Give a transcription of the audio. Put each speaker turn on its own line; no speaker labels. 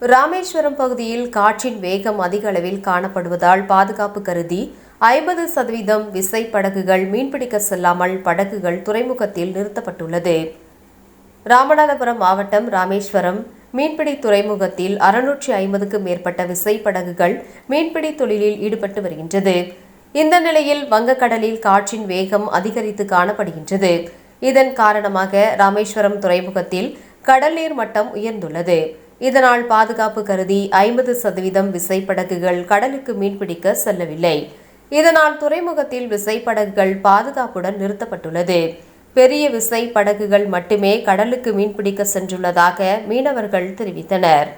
ராமேஸ்வரம் பகுதியில் காற்றின் வேகம் அதிக அளவில் காணப்படுவதால் பாதுகாப்பு கருதி ஐம்பது சதவீதம் விசை படகுகள் மீன்பிடிக்க செல்லாமல் படகுகள் துறைமுகத்தில் நிறுத்தப்பட்டுள்ளது. ராமநாதபுரம் மாவட்டம் ராமேஸ்வரம் மீன்பிடி துறைமுகத்தில் அறுநூற்றி ஐம்பதுக்கும் மேற்பட்ட விசைப்படகுகள் மீன்பிடி தொழிலில் ஈடுபட்டு வருகின்றது. இந்த நிலையில் வங்கக்கடலில் காற்றின் வேகம் அதிகரித்து காணப்படுகின்றது. இதன் காரணமாக ராமேஸ்வரம் துறைமுகத்தில் கடல் நீர் மட்டம் உயர்ந்துள்ளது. இதனால் பாதுகாப்பு கருதி ஐம்பது சதவீதம் விசைப்படகுகள் கடலுக்கு மீன்பிடிக்க செல்லவில்லை. இதனால் துறைமுகத்தில் விசைப்படகுகள் பாதுகாப்புடன் நிறுத்தப்பட்டுள்ளது. பெரிய விசை படகுகள் மட்டுமே கடலுக்கு மீன்பிடிக்க சென்றுள்ளதாக மீனவர்கள் தெரிவித்தனர்.